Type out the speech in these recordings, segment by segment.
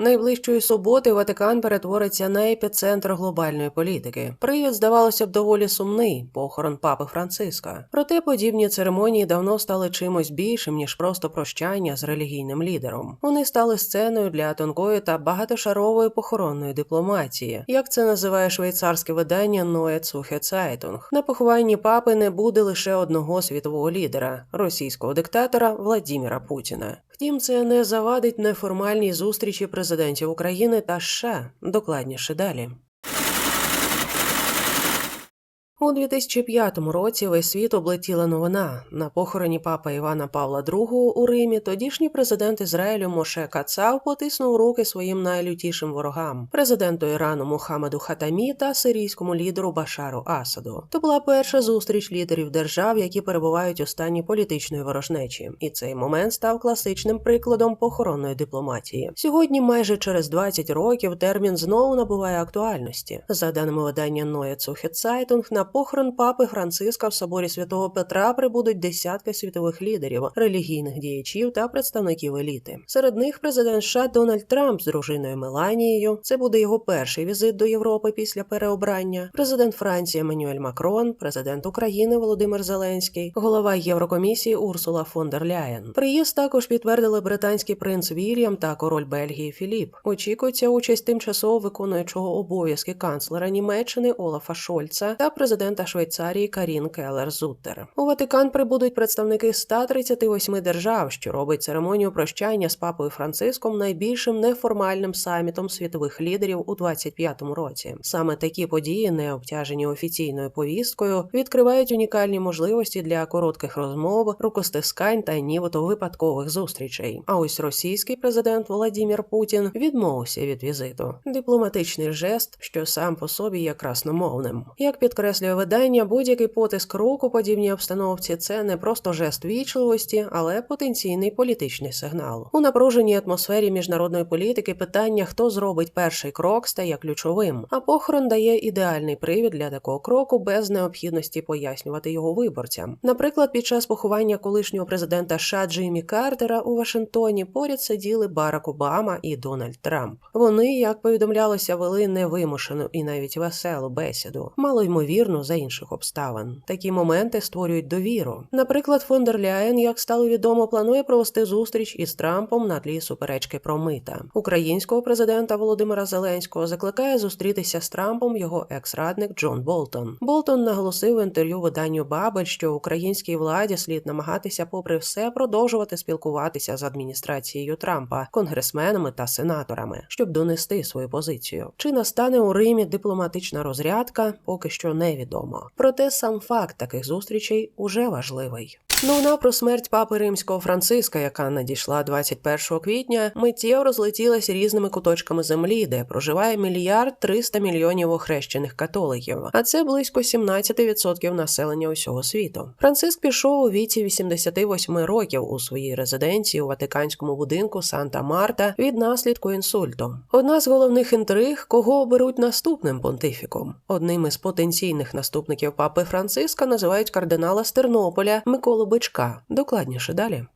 Найближчої суботи Ватикан перетвориться на епіцентр глобальної політики. Привід, здавалося б, доволі сумний похорон папи Франциска. Проте подібні церемонії давно стали чимось більшим ніж просто прощання з релігійним лідером. Вони стали сценою для тонкої та багатошарової похоронної дипломатії, як це називає швейцарське видання Neue Zürcher Zeitung. На похованні папи не буде лише одного світового лідера російського диктатора Владіміра Путіна. Втім, це не завадить неформальній зустрічі президентів України та США. Докладніше далі. У 2005 році весь світ облетіла новина на похороні папа Івана Павла II у Римі. Тодішній президент Ізраїлю Моше Кацав потиснув руки своїм найлютішим ворогам президенту Ірану Мухаммеду Хатамі та сирійському лідеру Башару Асаду. То була перша зустріч лідерів держав, які перебувають у стані політичної ворожнечі, і цей момент став класичним прикладом похоронної дипломатії. Сьогодні, майже через 20 років, термін знову набуває актуальності. За даними видання Neue Zürcher Zeitung, на похорон папи Франциска в соборі святого Петра прибудуть десятки світових лідерів, релігійних діячів та представників еліти. Серед них президент США Дональд Трамп з дружиною Меланією. Це буде його перший візит до Європи після переобрання. Президент Франції Еммануель Макрон, президент України Володимир Зеленський, голова Єврокомісії Урсула фон дер Ляєн. Приїзд також підтвердили британський принц Вільям та король Бельгії Філіп. Очікується участь тимчасово виконуючого обов'язки канцлера Німеччини Олафа Шольца та президента Швейцарії Карін Келлер Зуттер. У Ватикан прибудуть представники 138 держав, що робить церемонію прощання з папою Франциском найбільшим неформальним самітом світових лідерів у 25-му році. Саме такі події, не обтяжені офіційною повісткою, відкривають унікальні можливості для коротких розмов, рукостискань та нібито випадкових зустрічей. А ось російський президент Володимир Путін відмовився від візиту. Дипломатичний жест, що сам по собі є красномовним, як підкреслює видання, будь-який потиск рук у подібній обстановці це не просто жест вічливості, але потенційний політичний сигнал. У напруженій атмосфері міжнародної політики питання, хто зробить перший крок, стає ключовим. А похорон дає ідеальний привід для такого кроку без необхідності пояснювати його виборцям. Наприклад, під час поховання колишнього президента США Джиммі Картера у Вашингтоні поряд сиділи Барак Обама і Дональд Трамп. Вони, як повідомлялося, вели невимушену і навіть веселу бесіду, мало ймовірно за інших обставин. Такі моменти створюють довіру. Наприклад, фон Ляєн, як стало відомо, планує провести зустріч із Трампом на тлі суперечки про мита. Українського президента Володимира Зеленського закликає зустрітися з Трампом його екс-радник Джон Болтон. Болтон наголосив в інтерв'ю виданню Бабель, що українській владі слід намагатися, попри все, продовжувати спілкуватися з адміністрацією Трампа, конгресменами та сенаторами, щоб донести свою позицію. Чи настане у Римі дипломатична розрядка, поки що невідомо. Проте сам факт таких зустрічей уже важливий. Новина про смерть папи римського Франциска, яка надійшла 21 квітня, миттєво розлетілась різними куточками землі, де проживає мільярд 300 мільйонів охрещених католиків, а це близько 17% населення усього світу. Франциск пішов у віці 88 років у своїй резиденції у Ватиканському будинку Санта Марта від наслідку інсульту. Одна з головних інтриг, кого оберуть наступним понтифіком. Одним із потенційних наступників папи Франциска називають кардинала з Тернополя Миколу Бичка. Докладніше далі.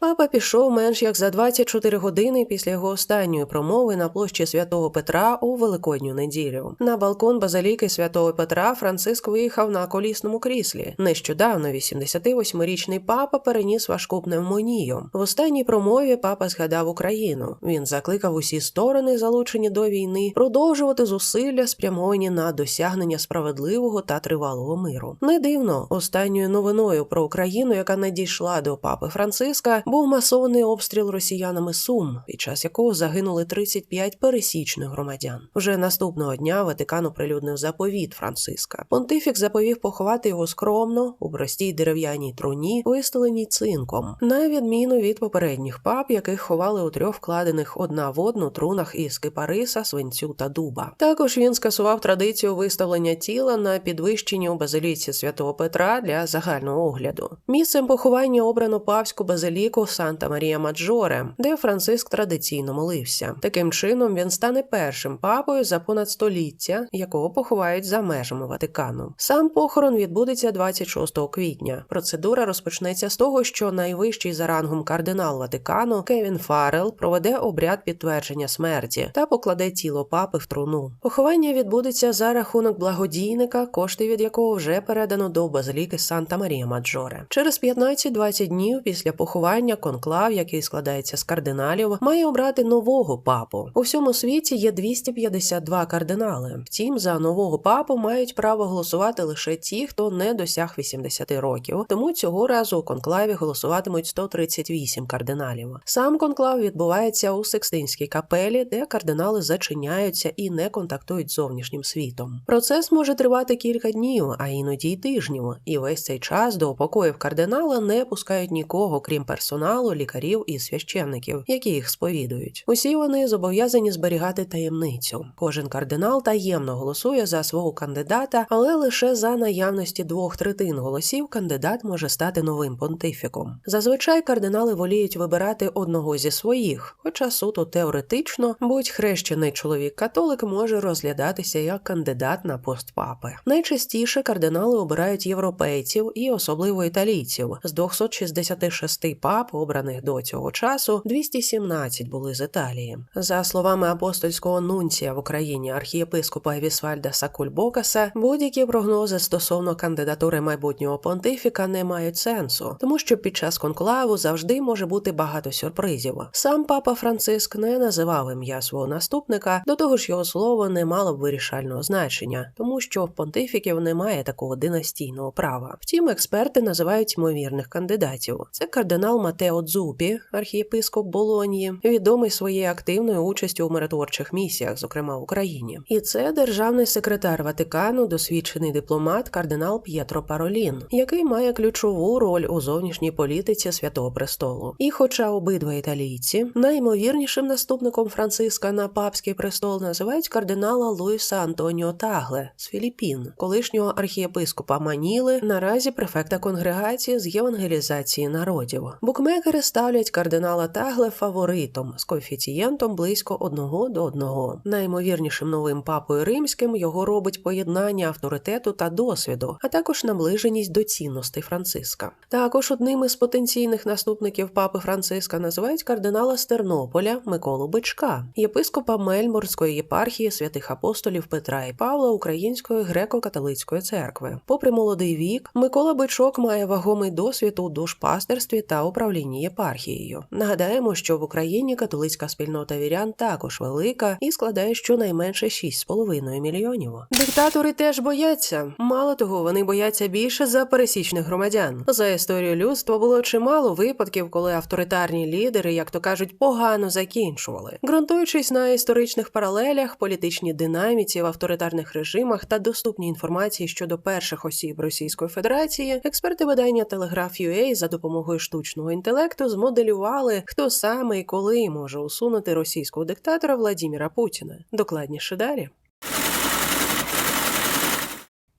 Папа пішов менш як за 24 години після його останньої промови на площі святого Петра у Великодню неділю. На балкон базиліки святого Петра Франциск виїхав на колісному кріслі. Нещодавно 88-річний папа переніс важку пневмонію. В останній промові папа згадав Україну. Він закликав усі сторони, залучені до війни, продовжувати зусилля, спрямовані на досягнення справедливого та тривалого миру. Не дивно, останньою новиною про Україну, яка надійшла до папи Франциска, був масований обстріл росіянами Сум, під час якого загинули 35 пересічних громадян. Вже наступного дня Ватикан оприлюднив заповіт Франциска. Понтифік заповів поховати його скромно у простій дерев'яній труні, вистеленій цинком, на відміну від попередніх пап, яких ховали у трьох вкладених одна в одну трунах із кипариса, свинцю та дуба. Також він скасував традицію виставлення тіла на підвищенні у базиліці святого Петра для загального огляду. Місцем поховання обрано павську базиліку базиліку Санта Марія Маджоре, де Франциск традиційно молився. Таким чином він стане першим папою за понад століття, якого поховають за межами Ватикану. Сам похорон відбудеться 26 квітня. Процедура розпочнеться з того, що найвищий за рангом кардинал Ватикану Кевін Фарел проведе обряд підтвердження смерті та покладе тіло папи в труну. Поховання відбудеться за рахунок благодійника, кошти від якого вже передано до базиліки Санта Марія Маджоре. Через 15-20 днів після поховання конклав, який складається з кардиналів, має обрати нового папу. У всьому світі є 252 кардинали. Втім, за нового папу мають право голосувати лише ті, хто не досяг 80 років. Тому цього разу у конклаві голосуватимуть 138 кардиналів. Сам конклав відбувається у Секстинській капелі, де кардинали зачиняються і не контактують з зовнішнім світом. Процес може тривати кілька днів, а іноді й тижнів. І весь цей час до покоїв кардинала не пускають нікого, крім персоналу, лікарів і священників, які їх сповідують. Усі вони зобов'язані зберігати таємницю. Кожен кардинал таємно голосує за свого кандидата, але лише за наявності двох третин голосів кандидат може стати новим понтифіком. Зазвичай кардинали воліють вибирати одного зі своїх, хоча суто теоретично будь хрещений чоловік-католик може розглядатися як кандидат на пост папи. Найчастіше кардинали обирають європейців і особливо італійців. З 266 пап, обраних до цього часу, 217 були з Італії. За словами апостольського нунція в Україні архієпископа Вісвальда Сакульбокаса, будь-які прогнози стосовно кандидатури майбутнього понтифіка не мають сенсу, тому що під час конклаву завжди може бути багато сюрпризів. Сам папа Франциск не називав ім'я свого наступника, до того ж його слово не мало б вирішального значення, тому що в понтифіків немає такого династійного права. Втім, експерти називають ймовірних кандидатів. Це кардинал Матео Дзупі, архієпископ Болонії, відомий своєю активною участю у миротворчих місіях, зокрема в Україні. І це державний секретар Ватикану, досвідчений дипломат кардинал П'єтро Паролін, який має ключову роль у зовнішній політиці Святого Престолу. І, хоча обидва італійці, найімовірнішим наступником Франциска на папський престол називають кардинала Луїса Антоніо Тагле з Філіппін, колишнього архієпископа Маніли, наразі префекта конгрегації з євангелізації народів. Букмекери ставлять кардинала Тагле фаворитом з коефіцієнтом близько одного до одного. Наймовірнішим новим папою римським його робить поєднання авторитету та досвіду, а також наближеність до цінностей Франциска. Також одним із потенційних наступників папи Франциска називають кардинала Стернополя Миколу Бичка, єпископа Мельморської єпархії святих апостолів Петра і Павла Української греко-католицької церкви. Попри молодий вік, Микола Бичок має вагомий досвід у душпастерстві та управлінні єпархією. Нагадаємо, що в Україні католицька спільнота вірян також велика і складає щонайменше 6,5 мільйонів. Диктатори теж бояться. Мало того, вони бояться більше за пересічних громадян. За історію людства було чимало випадків, коли авторитарні лідери, як то кажуть, погано закінчували, ґрунтуючись на історичних паралелях, політичній динаміці в авторитарних режимах та доступній інформації щодо перших осіб Російської Федерації, експерти видання Telegraph.ua за допомогою штучного інтелекту змоделювали, хто саме і коли може усунути російського диктатора Владіміра Путіна. Докладніше далі.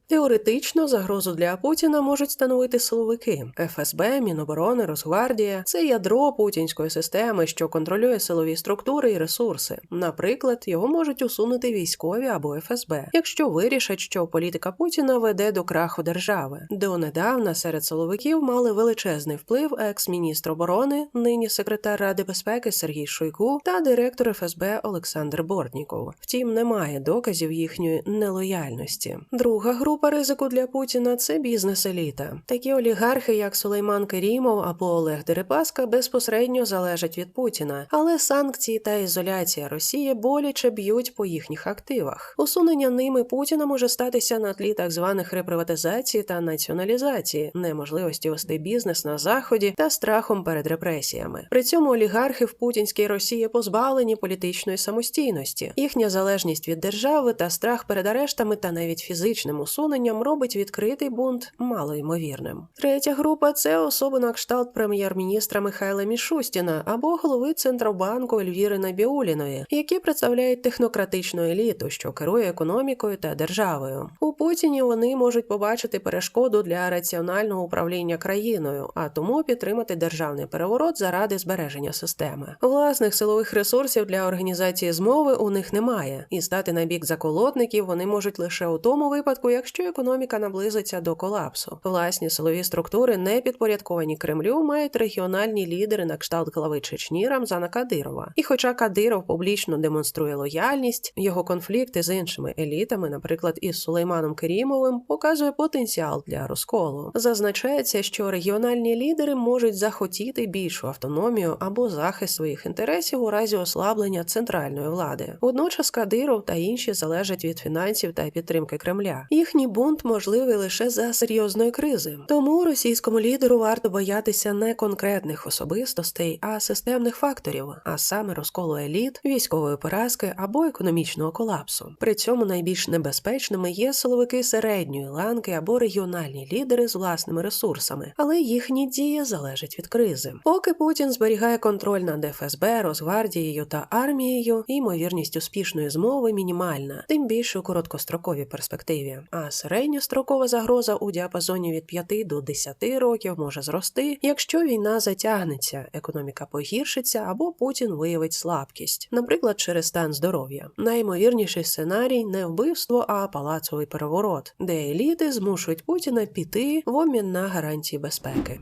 Теоретично загрозу для Путіна можуть становити силовики ФСБ, Міноборони, Росгвардія. Це ядро путінської системи, що контролює силові структури і ресурси. Наприклад, його можуть усунути військові або ФСБ, якщо вирішать, що політика Путіна веде до краху держави. Донедавна серед силовиків мали величезний вплив екс-міністр оборони, нині секретар Ради безпеки Сергій Шойгу та директор ФСБ Олександр Бортніков. Втім, немає доказів їхньої нелояльності. Друга група Група ризику для Путіна це бізнес-еліта. Такі олігархи, як Сулейман Керімов або Олег Дерипаска, безпосередньо залежать від Путіна, але санкції та ізоляція Росії боляче б'ють по їхніх активах. Усунення ними Путіна може статися на тлі так званих реприватизації та націоналізації, неможливості вести бізнес на заході та страхом перед репресіями. При цьому олігархи в путінській Росії позбавлені політичної самостійності, їхня залежність від держави та страх перед арештами та навіть фізичним усуненням усуненням робить відкритий бунт малоймовірним. Третя група це особи на кшталт прем'єр-міністра Михайла Мішустіна або голови Центробанку Ельвіри Набіуліної, які представляють технократичну еліту, що керує економікою та державою. У Путіні вони можуть побачити перешкоду для раціонального управління країною, а тому підтримати державний переворот заради збереження системи. Власних силових ресурсів для організації змови у них немає, і стати на бік заколотників вони можуть лише у тому випадку, якщо економіка наблизиться до колапсу. Власні силові структури, не підпорядковані Кремлю, мають регіональні лідери на кшталт глави Чечні Рамзана Кадирова. І хоча Кадиров публічно демонструє лояльність, його конфлікти з іншими елітами, наприклад, із Сулейманом Керімовим, показує потенціал для розколу. Зазначається, що регіональні лідери можуть захотіти більшу автономію або захист своїх інтересів у разі ослаблення центральної влади. Водночас Кадиров та інші залежать від фінансів та підтримки Кремля. Їхній бунт можливий лише за серйозної кризи. Тому російському лідеру варто боятися не конкретних особистостей, а системних факторів, а саме розколу еліт, військової поразки або економічного колапсу. При цьому найбільш небезпечними є силовики середньої ланки або регіональні лідери з власними ресурсами, але їхні дії залежать від кризи. Поки Путін зберігає контроль над ФСБ, Росгвардією та армією, ймовірність успішної змови мінімальна, тим більше у короткостроковій перспективі. А середньострокова загроза у діапазоні від 5 до 10 років може зрости, якщо війна затягнеться, економіка погіршиться або Путін виявить слабкість, наприклад, через стан здоров'я. Найімовірніший сценарій не вбивство, а палацовий переворот, де еліти змушують Путіна піти в обмін на гарантії безпеки.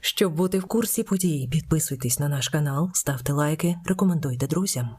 Щоб бути в курсі подій, підписуйтесь на наш канал, ставте лайки, рекомендуйте друзям.